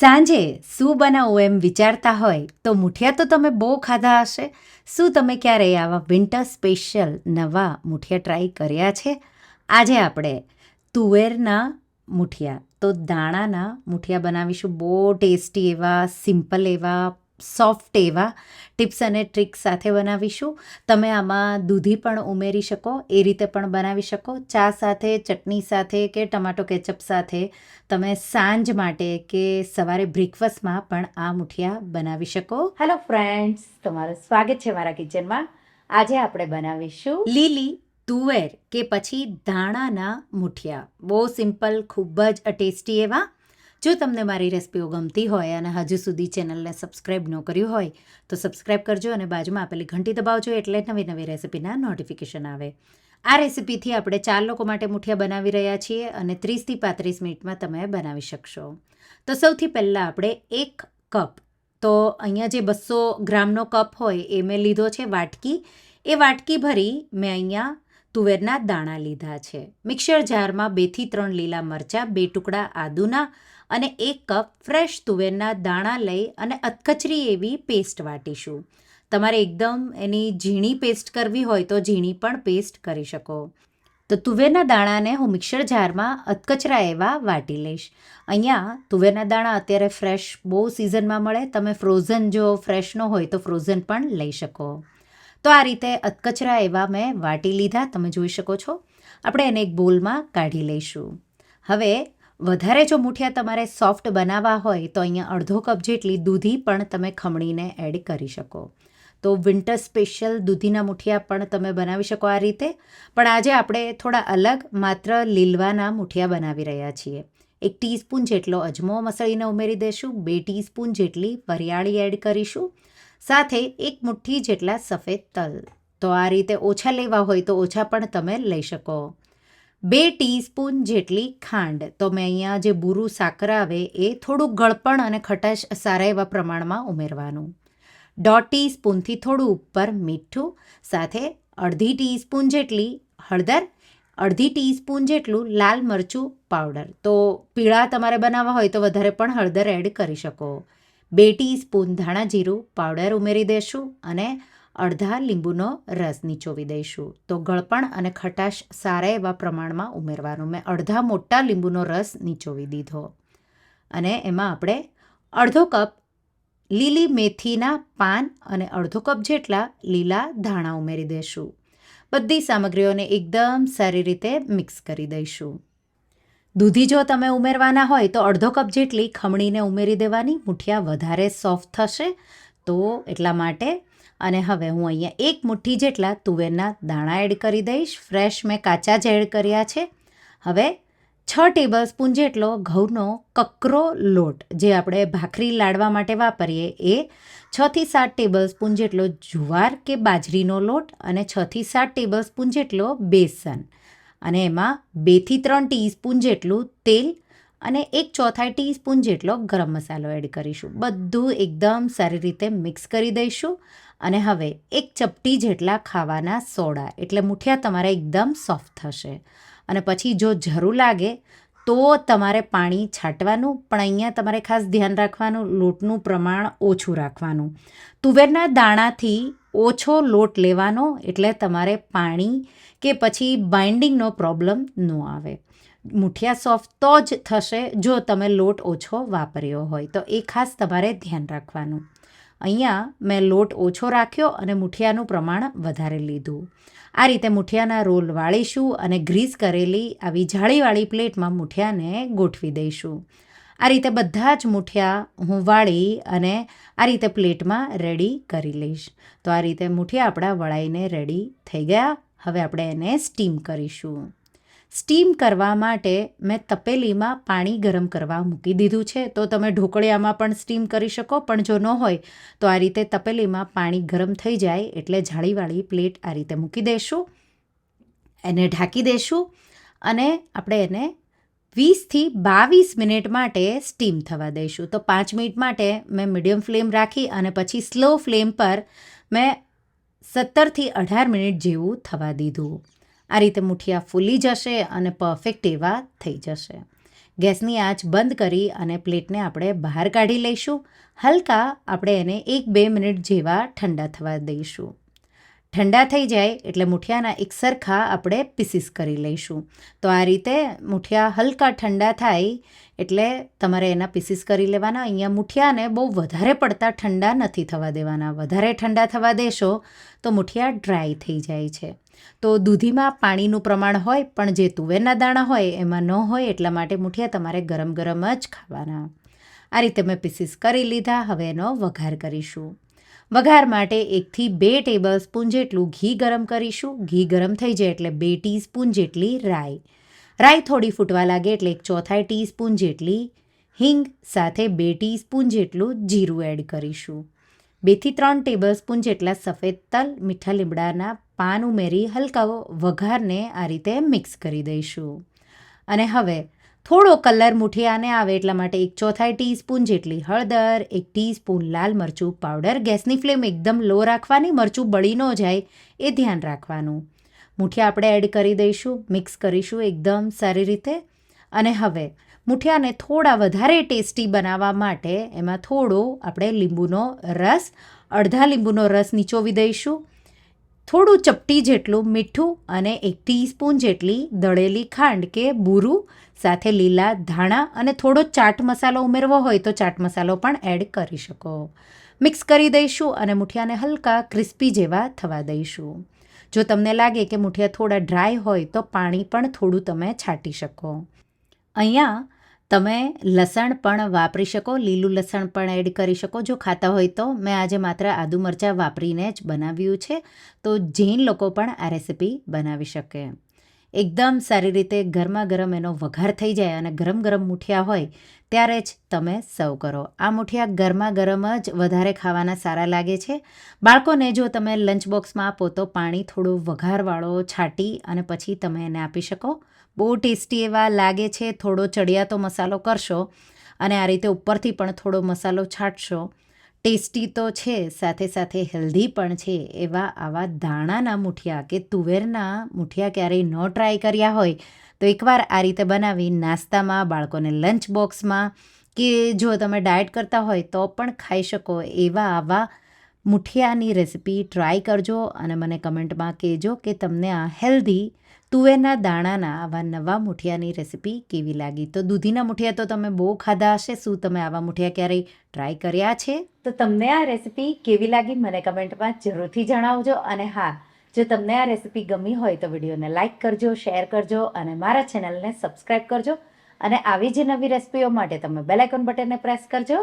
સાંજે શું બનાવવું એમ વિચારતા હોય તો મુઠિયા તો તમે બહુ ખાધા હશે. શું તમે ક્યારેય આવા વિન્ટર સ્પેશિયલ નવા મુઠિયા ટ્રાય કર્યા છે? આજે આપણે તુવેરના મુઠિયા, તો દાણાના મુઠિયા બનાવીશું. બહુ ટેસ્ટી એવા સિમ્પલ એવા સોફ્ટ એવા ટિપ્સ અને ટ્રિક્સ સાથે બનાવીશું. તમે આમાં દૂધી પણ ઉમેરી શકો એ રીતે પણ બનાવી શકો. ચા સાથે ચટણી સાથે કે ટમાટો કેચઅપ સાથે તમે સાંજ માટે કે સવારે બ્રેકફાસ્ટમાં પણ આ મુઠિયા બનાવી શકો. હેલો ફ્રેન્ડ્સ તમારું સ્વાગત છે મારા કિચનમાં. આજે આપણે બનાવીશું લીલી તુવેર કે પછી ધાણાના મુઠિયા. બહુ સિમ્પલ ખૂબ જ ટેસ્ટી એવા જો તમને મારી રેસિપીઓ ગમતી હોય અને હજુ સુધી ચેનલને સબસ્ક્રાઈબ ન કર્યું હોય, તો સબસ્ક્રાઈબ કરજો અને બાજુમાં આપેલી ઘંટી દબાવજો એટલે નવી નવી રેસિપીના નોટિફિકેશન આવે. આ રેસિપીથી આપણે ચાર લોકો માટે મુઠિયા બનાવી રહ્યા છીએ અને ત્રીસથી પાંત્રીસ મિનિટમાં તમે બનાવી શકશો. તો સૌથી પહેલાં આપણે એક કપ, તો અહીંયા જે બસો ગ્રામનો કપ હોય એ મેં લીધો છે વાટકી. એ વાટકી ભરી મેં અહીંયા તુવેરના દાણા લીધા છે. મિક્સર જારમાં બેથી ત્રણ લીલા મરચાં, બે ટુકડા આદુના અને એક કપ ફ્રેશ તુવેરના દાણા લઈ અને અધકચરી એવી પેસ્ટ વાટીશું. તમારે એકદમ એની ઝીણી પેસ્ટ કરવી હોય તો ઝીણી પણ પેસ્ટ કરી શકો. તો તુવેરના દાણાને હું મિક્સર જારમાં અધકચરા એવા વાટી લઈશ. અહીંયા તુવેરના દાણા અત્યારે ફ્રેશ બહુ સિઝનમાં મળે. તમે ફ્રોઝન જો ફ્રેશ ન હોય તો ફ્રોઝન પણ લઈ શકો. તો આ રીતે અધકચરા એવા મેં વાટી લીધા, તમે જોઈ શકો છો. આપણે એને એક બોલમાં કાઢી લઈશું. હવે, વધારે જો મુઠિયા તમારે સોફ્ટ બનાવવા હોય, તો અહીંયા અડધો કપ જેટલી દૂધી પણ તમે ખમણીને એડ કરી શકો. તો વિન્ટર સ્પેશિયલ દૂધીના મુઠિયા પણ તમે બનાવી શકો આ રીતે. પણ આજે આપણે થોડા અલગ, માત્ર લીલવાના મુઠિયા બનાવી રહ્યા છીએ. એક ટીસ્પૂન જેટલો અજમો મસળીને ઉમેરી દઈશું બે ટીસ્પૂન જેટલી વરિયાળી એડ કરીશું. સાથે એક મુઠ્ઠી જેટલા સફેદ તલ. તો આ રીતે ઓછા લેવા હોય તો ઓછા પણ તમે લઈ શકો. બે ટીસ્પૂન જેટલી ખાંડ. તો મેં અહીંયા જે બુરું સાકર આવે એ થોડુંક ગળપણ અને ખટાશ સારા એવા પ્રમાણમાં ઉમેરવાનું. દોઢ ટીસ્પૂનથી થોડું ઉપર મીઠું, સાથે અડધી ટીસ્પૂન જેટલી હળદર, અડધી ટીસ્પૂન જેટલું લાલ મરચું પાવડર. તો પીળા તમારે બનાવવા હોય તો વધારે પણ હળદર એડ કરી શકો. બે ટીસ્પૂન ધાણા જીરું પાવડર ઉમેરી દઈશું અને અડધા લીંબુનો રસ નીચોવી દઈશું. તો ગળપણ અને ખટાશ સારા એવા પ્રમાણમાં ઉમેરવાનું. મેં અડધા મોટા લીંબુનો રસ નીચોવી દીધો. અને એમાં આપણે અડધો કપ લીલી મેથીના પાન અને અડધો કપ જેટલા લીલા ધાણા ઉમેરી દઈશું બધી સામગ્રીઓને એકદમ સારી રીતે મિક્સ કરી દઈશું. દૂધી જો તમે ઉમેરવાના હોય તો અડધો કપ જેટલી ખમણીને ઉમેરી દેવાની. મુઠિયા વધારે સોફ્ટ થશે તો એટલા માટે. અને હવે હું અહીંયા એક મુઠ્ઠી જેટલા તુવેરના દાણા એડ કરી દઈશ. ફ્રેશ મેં કાચા જ એડ કર્યા છે. હવે છ ટેબલ સ્પૂન જેટલો ઘઉંનો કકરો લોટ જે આપણે ભાખરી લાડવા માટે વાપરીએ એ છથી સાત ટેબલ સ્પૂન જેટલો જુવાર કે બાજરીનો લોટ અને છથી સાત ટેબલ સ્પૂન જેટલો બેસન. અને એમાં બેથી ત્રણ ટીસ્પૂન જેટલું તેલ અને એક ચોથાઈ ટીસ્પૂન જેટલો ગરમ મસાલો એડ કરીશું. બધું એકદમ સારી રીતે મિક્સ કરી દઈશું અને હવે એક ચપટી જેટલા ખાવાના સોડા, એટલે મુઠિયા તમારે એકદમ સોફ્ટ થશે. અને પછી જો જરૂર લાગે તો તમારે પાણી છાંટવાનું, પણ અહીંયા તમારે ખાસ ધ્યાન રાખવાનું, લોટનું પ્રમાણ ઓછું રાખવાનું. તુવેરના દાણાથી ઓછો લોટ લેવાનો એટલે તમારે પાણી કે પછી બાઇન્ડિંગનો પ્રોબ્લેમ ન આવે. મુઠિયા સોફ્ટ તો જ થશે જો તમે લોટ ઓછો વાપર્યો હોય. તો એ ખાસ તમારે ધ્યાન રાખવાનું. અહીંયા મેં લોટ ઓછો રાખ્યો અને મુઠિયાનું પ્રમાણ વધારે લીધું. આ રીતે મુઠિયાના રોલ વાળીશું અને ગ્રીસ કરેલી આવી જાળીવાળી પ્લેટમાં મુઠિયાને ગોઠવી દઈશું. આ રીતે બધા જ મુઠિયા હું વાળી અને આ રીતે પ્લેટમાં રેડી કરી લઈશ. તો આ રીતે મુઠિયા આપણા વળાઈને રેડી થઈ ગયા. હવે આપણે એને સ્ટીમ કરીશું. સ્ટીમ કરવા માટે મેં તપેલીમાં પાણી ગરમ કરવા મૂકી દીધું છે. તો તમે ઢોકળિયામાં પણ સ્ટીમ કરી શકો, પણ જો ન હોય, તો આ રીતે તપેલીમાં પાણી ગરમ થઈ જાય એટલે જાળીવાળી પ્લેટ આ રીતે મૂકી દઈશું એને ઢાંકી દઈશું અને આપણે એને વીસથી બાવીસ મિનિટ માટે સ્ટીમ થવા દઈશું. તો પાંચ મિનિટ માટે મેં મીડિયમ ફ્લેમ રાખી અને પછી સ્લો ફ્લેમ પર મેં સત્તરથી અઢાર મિનિટ જેવું થવા દીધું. આ રીતે મુઠિયા ફૂલી જશે અને પરફેક્ટ એવા થઈ જશે. ગેસની આંચ બંધ કરી અને પ્લેટને આપણે બહાર કાઢી લઈશું. હલકા આપણે એને એક બે મિનિટ જેવા ઠંડા થવા દઈશું. ઠંડા થઈ જાય એટલે મુઠિયાના એક સરખા આપણે પીસીસ કરી લઈશું. તો આ રીતે મુઠિયા હલકા ઠંડા થાય એટલે તમારે એના પીસીસ કરી લેવાના. અહીંયા મુઠિયાને બહુ વધારે પડતા ઠંડા નથી થવા દેવાના. વધારે ઠંડા થવા દેશો તો મુઠિયા ડ્રાય થઈ જાય છે. તો દૂધીમાં પાણીનું પ્રમાણ હોય, પણ જે તુવેરના દાણા હોય એમાં ન હોય એટલા માટે મુઠિયા તમારે ગરમ ગરમ જ ખાવાના. આ રીતે મેં પીસીસ કરી લીધા. હવે એનો વઘાર કરીશું. વઘાર માટે એકથી બે ટેબલ સ્પૂન જેટલું ઘી ગરમ કરીશું. ઘી ગરમ થઈ જાય એટલે બે ટીસ્પૂન જેટલી રાઈ. રાઈ થોડી ફૂટવા લાગે એટલે એક ચોથાઈ ટીસ્પૂન જેટલી હિંગ, સાથે બે ટીસ્પૂન જેટલું જીરું એડ કરીશું. બેથી ત્રણ ટેબલ સ્પૂન જેટલા સફેદ તલ, મીઠા લીમડાના પાન ઉમેરી હલકા વઘારને આ રીતે મિક્સ કરી દઈશું. અને હવે થોડો કલર મુઠિયાને આવે એટલા માટે એક ચોથાઈ ટીસ્પૂન જેટલી હળદર, એક ટીસ્પૂન લાલ મરચું પાવડર. ગેસની ફ્લેમ એકદમ લો રાખવાની, મરચું બળી ન જાય એ ધ્યાન રાખવાનું. મુઠિયા આપણે એડ કરી દઈશું, મિક્સ કરીશું એકદમ સારી રીતે. અને હવે મુઠિયાને થોડા વધારે ટેસ્ટી બનાવવા માટે એમાં થોડો આપણે લીંબુનો રસ, અડધા લીંબુનો રસ નીચોવી દઈશું. થોડું ચપટી જેટલું મીઠું અને એક ટીસ્પૂન જેટલી દળેલી ખાંડ કે બૂરું સાથે લીલા ધાણા અને થોડો ચાટ મસાલો ઉમેરવો હોય તો ચાટ મસાલો પણ એડ કરી શકો. મિક્સ કરી દઈશું અને મુઠિયાને હલકા ક્રિસ્પી જેવા થવા દઈશું. જો તમને લાગે કે મુઠિયા થોડા ડ્રાય હોય તો પાણી પણ થોડું તમે છાંટી શકો. અહીંયા તમે લસણ પણ વાપરી શકો, લીલું લસણ પણ એડ કરી શકો. જો ખાતા હોય તો મેં આજે માત્ર આદુ મરચાં વાપરીને જ બનાવ્યું છે. તો જૈન લોકો પણ આ રેસીપી બનાવી શકે. એકદમ સારી રીતે ગરમા ગરમ એનો વઘાર થઈ જાય અને ગરમ ગરમ મુઠિયા હોય, ત્યારે જ તમે સર્વ કરો. આ મુઠિયા ગરમા ગરમ જ વધારે ખાવાના સારા લાગે છે. બાળકોને જો તમે લંચ બોક્સમાં આપો તો પાણી થોડું વઘારવાળો, છાંટી અને પછી તમે એને આપી શકો. બહુ ટેસ્ટી એવા લાગે છે. થોડો ચડિયાતો મસાલો કરશો અને આ રીતે ઉપરથી પણ થોડો મસાલો છાંટશો. ટેસ્ટી તો છે, સાથે સાથે હેલ્ધી પણ છે, એવા આવા ધાણાના મુઠિયા કે તુવેરના મુઠિયા ક્યારેય ન ટ્રાય કર્યા હોય, તો એકવાર આ રીતે બનાવી નાસ્તામાં, બાળકોને લંચ બોક્સમાં કે જો તમે ડાયટ કરતા હોય તો પણ ખાઈ શકો, એવા આવા મુઠિયાની રેસિપી ટ્રાય કરજો અને મને કમેન્ટમાં કહેજો કે તમને આ હેલ્ધી તુવેરના દાણાના આવા નવા મુઠિયાની રેસિપી કેવી લાગી? તો દૂધીના મુઠિયા તો તમે બહુ ખાધા હશે. શું તમે આવા મુઠિયા ક્યારેય ટ્રાય કર્યા છે? તો તમને આ રેસિપી કેવી લાગી મને કમેન્ટમાં જરૂરથી જણાવજો. અને હા, જો તમને આ રેસીપી ગમી હોય તો વિડીયોને લાઇક કરજો, શેર કરજો અને મારા ચેનલને સબસ્ક્રાઈબ કરજો. અને આવી જ નવી રેસીપીઓ માટે તમે બેલાઇકોન બટનને પ્રેસ કરજો.